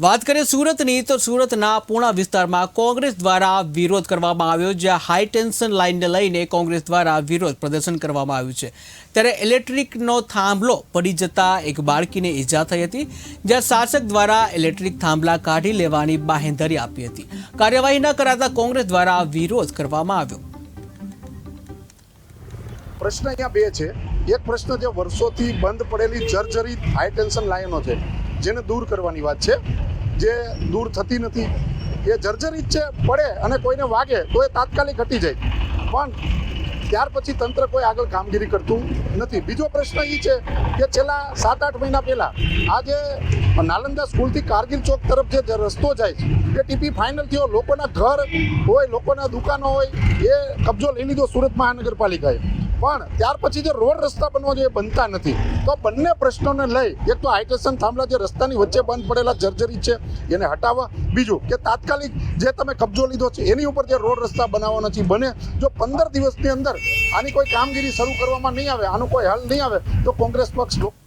વાત કરીએ સુરતની, તો સુરતના પૂણા વિસ્તારમાં કોંગ્રેસ દ્વારા વિરોધ કરવામાં આવ્યો, જ્યાં હાઈ ટેન્શન લાઇનને લઈને કોંગ્રેસ દ્વારા વિરોધ પ્રદર્શન કરવામાં આવ્યું છે. ત્યારે ઇલેક્ટ્રિકનો થાંભલો પડી જતા એક બાળકીને ઈજા થઈ હતી, જ્યાં શાસક દ્વારા ઇલેક્ટ્રિક થાંભલા કાઢી લેવાની બાહેંધરી આપી હતી. કાર્યવાહી ન કરાતા કોંગ્રેસ દ્વારા વિરોધ કરવામાં આવ્યો. પ્રશ્ન અહીંયા બે છે. એક પ્રશ્ન જે વર્ષોથી બંધ પડેલી જર્જરિત હાઈ ટેન્શન લાઈનો છે. જેને દૂર કરવાની વાત છે, જે દૂર થતી નથી. એ જર્જરિત છે, પડે અને કોઈને વાગે તો એ તાત્કાલિક હટી જાય. પણ ત્યાર પછી તંત્ર કોઈ આગળ કામગીરી કરતું નથી. બીજો પ્રશ્ન એ છે કે છેલ્લા સાત આઠ મહિના પહેલા આ જે નાલંદા સ્કૂલથી કારગિલ ચોક તરફ જે રસ્તો જાય છે એ ટીપી ફાઇનલ થયો, લોકોના ઘર હોય, લોકોના દુકાનો હોય, એ કબજો લઈ લીધો સુરત મહાનગરપાલિકાએ. પણ ત્યાર પછી જે રોડ રસ્તા બનવા જોઈએ બનતા નથી. તો બંને પ્રશ્નોને લઈ એક તો હાઈટેશન થાંભલા જે રસ્તાની વચ્ચે બંધ પડેલા જર્જરી છે, એને હટાવવા. બીજું કે તાત્કાલિક જે તમે કબજો લીધો છે, એની ઉપર જે રોડ રસ્તા બનાવવાના છે બને. જો પંદર દિવસની અંદર આની કોઈ કામગીરી શરૂ કરવામાં નહીં આવે, આનો કોઈ હલ નહીં આવે, તો કોંગ્રેસ પક્ષ